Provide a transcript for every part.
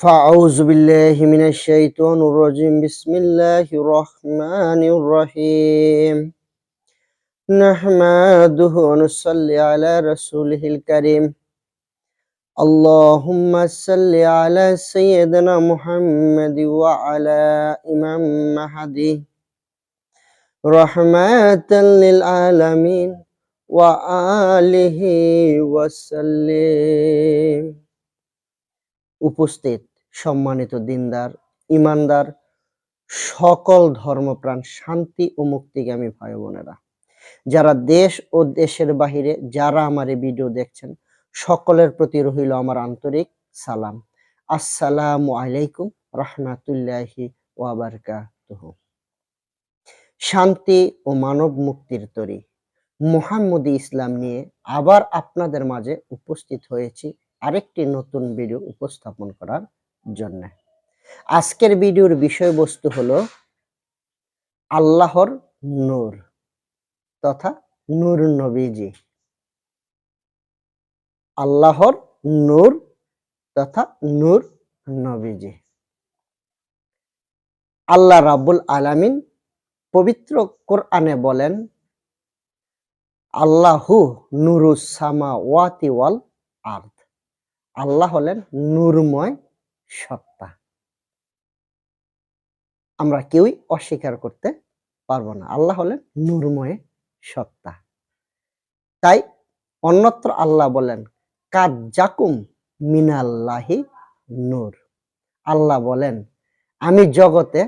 فأعوذ بالله من الشيطان الرجيم بسم الله الرحمن الرحيم نحمده ونصلي على رسوله الكريم اللهم صل على سيدنا محمد وعلى إمام مهدي رحمة للعالمين وآله وسلم উপস্থিত সম্মানিত দিনদার, ইমানদার, সকল ধর্মপ্রাণ, শান্তি ও মুক্তিগামী ভাই বোনেরা। যারা দেশ ও দেশের বাহিরে যারা আমার এই ভিডিও দেখছেন, সকলের প্রতি রহিল আমার আন্তরিক সালাম। আসসালামু আলাইকুম রহমাতুল্লাহি ওয়াবারকাতুহু শান্তি ও মানব মুক্তির তরি। মুহাম্মদী ইসলাম নিয়ে আবার আপনাদের মাঝে উপস্থিত হয়েছি। আরেকটি নতুন ভিডিও উপস্থাপন করার জন্য। আজকের ভিডিওর বিষয়বস্তু হলো আল্লাহর নূর তথা নূর নবীজি। আল্লাহর নূর তথা নূর নবীজি। আল্লাহ রাবুল আলামিন পবিত্র কোরআনে বলেন, আল্লাহু নুরুস সামা ওয়াতি ওয়াল আর্থ আল্লাহ হলেন নূরময় সত্তা। আমরা কেউই অস্বীকার করতে পারব না। আল্লাহ হলেন নূরময় সত্তা। তাই অন্যত্র আল্লাহ বলেন, কাদ জাকুম মিনাল্লাহি নূর। আল্লাহ বলেন, আমি জগতে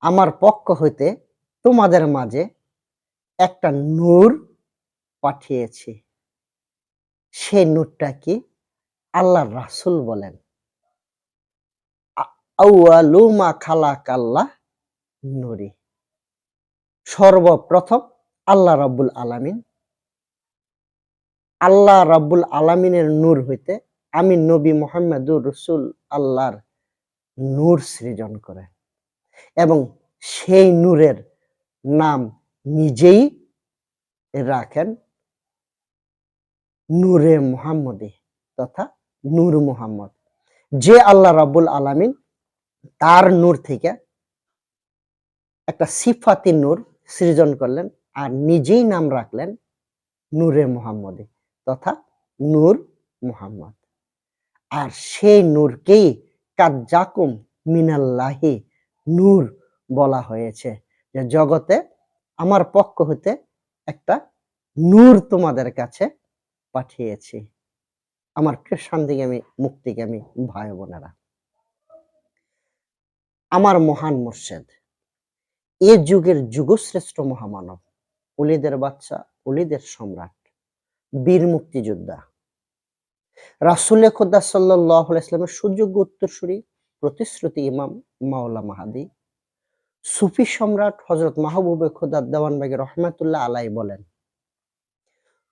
আমার পক্ষ হইতে তোমাদের মাঝে একটা নূর পাঠিয়েছি। সেই নূরটা কি? আল্লাহ রাসুল বলেন নুরি। সর্বপ্রথম আল্লাহ রাব্বুল আলামিন, আল্লাহ রাব্বুল আলামিনের নূর হইতে আমি নবী মোহাম্মদুর রসুল আল্লাহর নূর সৃজন করেন এবং সেই নূরের নাম নিজেই রাখেন নূরে মোহাম্মদী তথা নূর মুহাম্মদ। যে আল্লাহ রাব্বুল আলামিন তার নূর থেকে একটা সিফাতি নূর সৃজন করলেন আর নিজেই নাম রাখলেন নূরে মুহাম্মদে তথা নূর মুহাম্মদ। আর সেই নূরকেই কাজ্জাকুম মিনাল্লাহি নূর বলা হয়েছে। যে জগতে আমার পক্ষ হতে একটা নূর তোমাদের কাছে পাঠিয়েছি। আমার প্রিয় শান্তিগামী মুক্তিগামী ভাই বোনেরা। আমার মহান মুর্শেদ, এ যুগের যুগশ্রেষ্ঠ মহামানব, উলিদের বাচ্চা, উলিদের সম্রাট, বীর মুক্তিযোদ্ধা। রাসুল খুদ্া সাল্লাহ ইসলামের সুযোগ্য উত্তরসূরি, প্রতিশ্রুতি ইমাম মাওলা মাহাদি। সুফি সম্রাট হজরত মাহবুবে খুদা দেওয়ানবাগী রহমাতুল্লাহ আলাই বলেন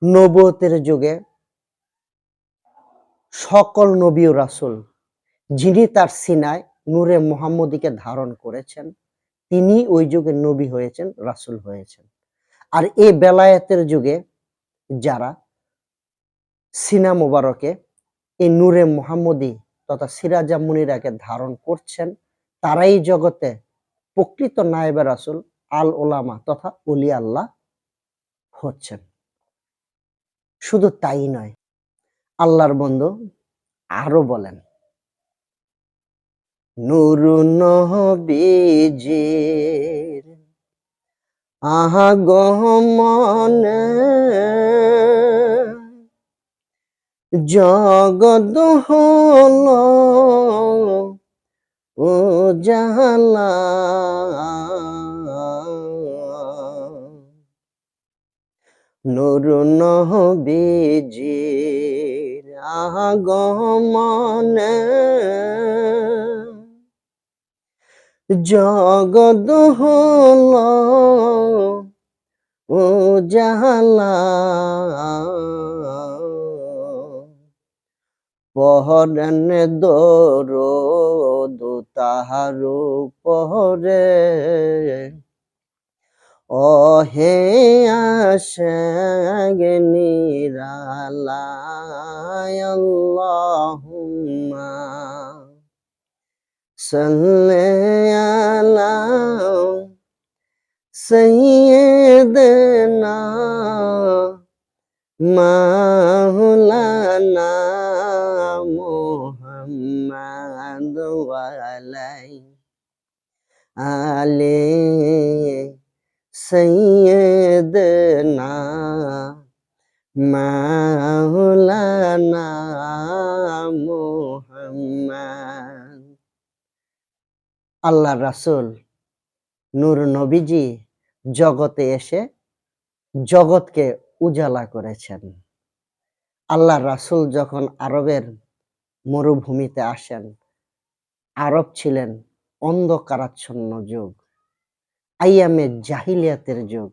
নবতের যুগে সকল নবী রাসুল যিনি তার সিনায় নূরে মোহাম্মদীকে ধারণ করেছেন, তিনি ওই যুগে নবী হয়েছেন, রাসুল হয়েছেন। আর এই বেলায়েতের যুগে যারা সিনা মোবারকে এই নূরে মোহাম্মদী তথা সিরাজা মুনিরাকে ধারণ করছেন, তারাই জগতে প্রকৃত নায়েবে রাসুল, আল ওলামা তথা অলি আল্লাহ হচ্ছেন। শুধু তাই নয় আল্লাহর বন্ধু আরও বলেন নূর নবীজির আহা গমনে জগদ হল ও জালা নূর নবীজির আগমনে জগদ হল ও জালা পহরেন দোর দু তাহার পহরে ও হে আশাগ নিরালায় আল্লাহুম্মা সাল্লি আলা সাইয়্যিদিনা মাওলানা মুহাম্মাদ ওয়া আলাইহি আলে সৈয়দনা মাওলানা মুহাম্মদ আল্লাহ রাসূল, নূর নবীজি জগতে এসে জগৎকে উজালা করেছেন। আল্লাহ রাসূল যখন আরবের মরুভূমিতে আসেন, আরব ছিলেন অন্ধকারাচ্ছন্ন যুগ। আইয়ামে জাহিলিয়াতের যুগ।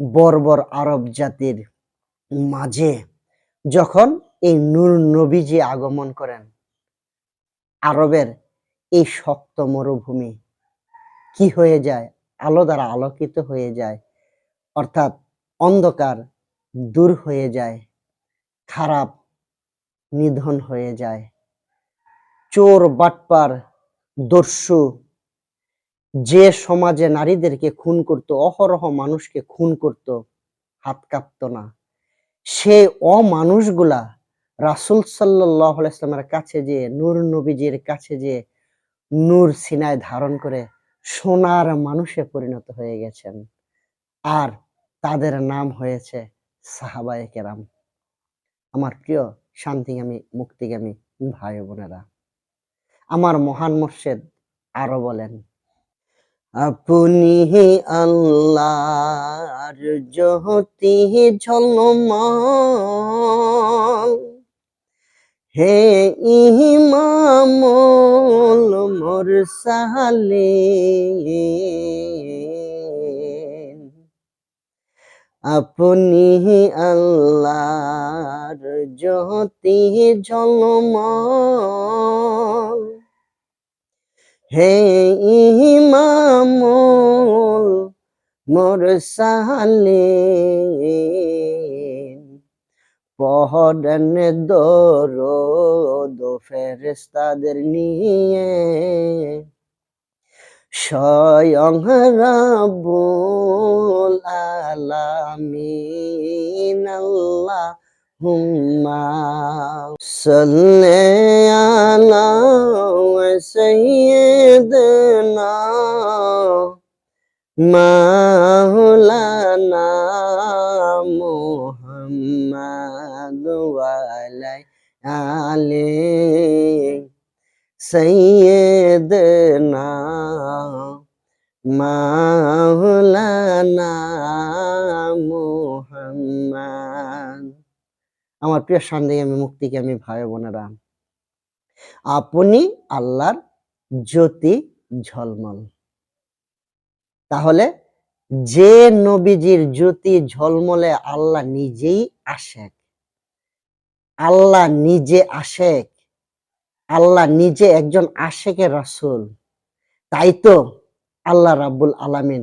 বর্বর আরব জাতির মাঝে যখন এই নূর নবীজি আগমন করেন, আরবের এই শক্ত মরুভূমি কি হয়ে যায়? আলো দ্বারা আলোকিত হয়ে যায়, অর্থাৎ অন্ধকার দূর হয়ে যায়, খারাপ নিধন হয়ে যায়। চোর, বাটপার, দস্যু যে সমাজে নারীদেরকে খুন করত, অহরহ মানুষকে খুন করত, হাত কাঁপত না। সে অমানুষগুলা রাসুল সাল্লাহ ইসলামের কাছে যে, নূর নবীজির কাছে যে, নূর সিনায় ধারণ করে সোনার মানুষে পরিণত হয়ে গেছেন। আর তাদের নাম হয়েছে সাহাবায়ে কেরাম। আমার প্রিয় শান্তিগামী, মুক্তিগামী ভাই বোনেরা, আমার মহান মুর্শেদ আরও বলেন আপনি আল্লাহর জ্যোতি ঝলমল। হে ইমামুল মুরসালিন। আপনি আল্লাহর জ্যোতি ঝলমল। হে ইমামুল মুরসালিন পহডন দরদ ফেরেস্তাদের নিয়ে স্বয়ং রাব্বুল আলামিন আল্লাহ হুম্মা সাল্লি আলা সাইয়্যিদিনা মাওলানা মুহাম্মাদ ওয়া আলাই আলি সাইয়্যিদিনা আমার প্রিয় সন্দেহ আমি মুক্তিকে, আমি ভাই বোনেরা। আপনি আল্লাহর জ্যোতি ঝলমল। তাহলে যে নবীজির জ্যোতি ঝলমলে আল্লাহ নিজেই আশেক আল্লাহ নিজে আশেক আল্লাহ নিজে একজন আশেকের রাসূল। তাই তো আল্লাহ রাব্বুল আলামিন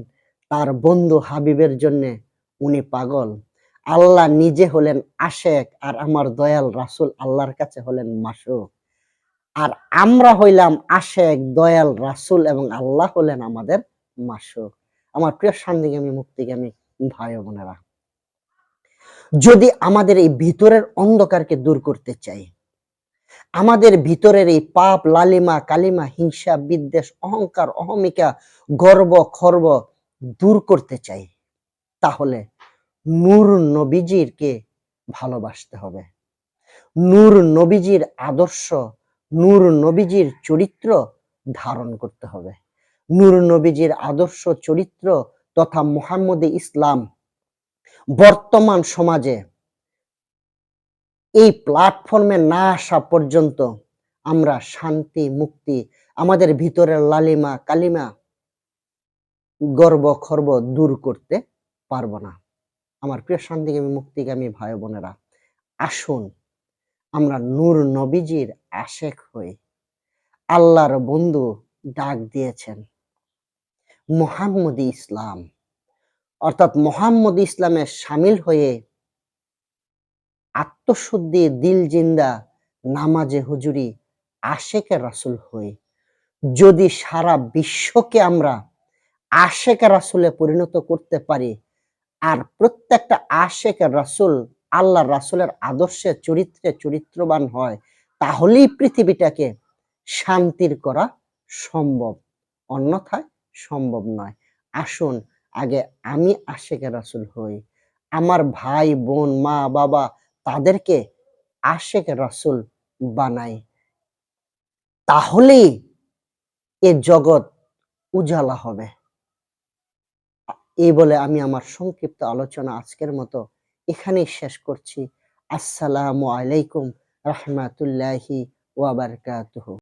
তার বন্ধু হাবিবের জন্য উনি পাগল। আল্লাহ নিজে হলেন আশেক আর আমার দয়াল রাসূল আল্লাহর কাছে হলেন মাসুক। আর আমরা হইলাম আশেক, দয়াল, রাসূল এবং আল্লাহ হলেন আমাদের মাসুক। আমার প্রিয় শান্তিগামী, মুক্তিগামী ভাই বোনেরা, যদি আমাদের এই ভিতরের অন্ধকারকে দূর করতে চাই, আমাদের ভিতরের এই পাপ, লালিমা, কালিমা, হিংসা, বিদ্বেষ, অহংকার, অহমিকা, গর্ব, খর্ব দূর করতে চাই, তাহলে নূর নবীজিরকে ভালোবাসতে হবে। নূর নবীজির আদর্শ, নূর নবীজির চরিত্র ধারণ করতে হবে। নূর নবীজির আদর্শ, চরিত্র তথা মোহাম্মদী ইসলাম বর্তমান সমাজে এই প্ল্যাটফর্মে না আসা পর্যন্ত আমরা শান্তি, মুক্তি, আমাদের ভিতরের লালিমা, কালিমা, গর্ব, খর্ব দূর করতে পারব না। আমার প্রিয় শান্তিগামী মুক্তিগামী ভাই বোনেরা, আসুন আমরা নূর নবীজির আশেক হই। আল্লাহর বন্ধু ডাক দিয়েছেন মোহাম্মদী ইসলাম। অর্থাৎ মোহাম্মদ ইসলামে সামিল হয়ে আত্মশুদ্ধি, দিল জিন্দা, নামাজে হুজুরি আশেকে রাসুল হই। যদি সারা বিশ্বকে আমরা আশেকে রাসুলে পরিণত করতে পারি আর প্রত্যেকটা আশেকে রাসুল আল্লাহ রাসুলের আদর্শে চরিত্রে চরিত্রবান হয়, তাহলেই পৃথিবীটাকে শান্তির করা সম্ভব। অন্যথায় সম্ভব নয়। আসুন, আগে আমি আশেকে রাসুল হই। আমার ভাই, বোন, মা, বাবা তাদেরকে আশেক রাসুল বানাই। তাহলেই এ জগৎ উজালা হবে। এই বলে আমি আমার সংক্ষিপ্ত আলোচনা আজকের মতো এখানেই শেষ করছি। আসসালামু আলাইকুম রহমাতুল্লাহি ওয়াবারকাতুহু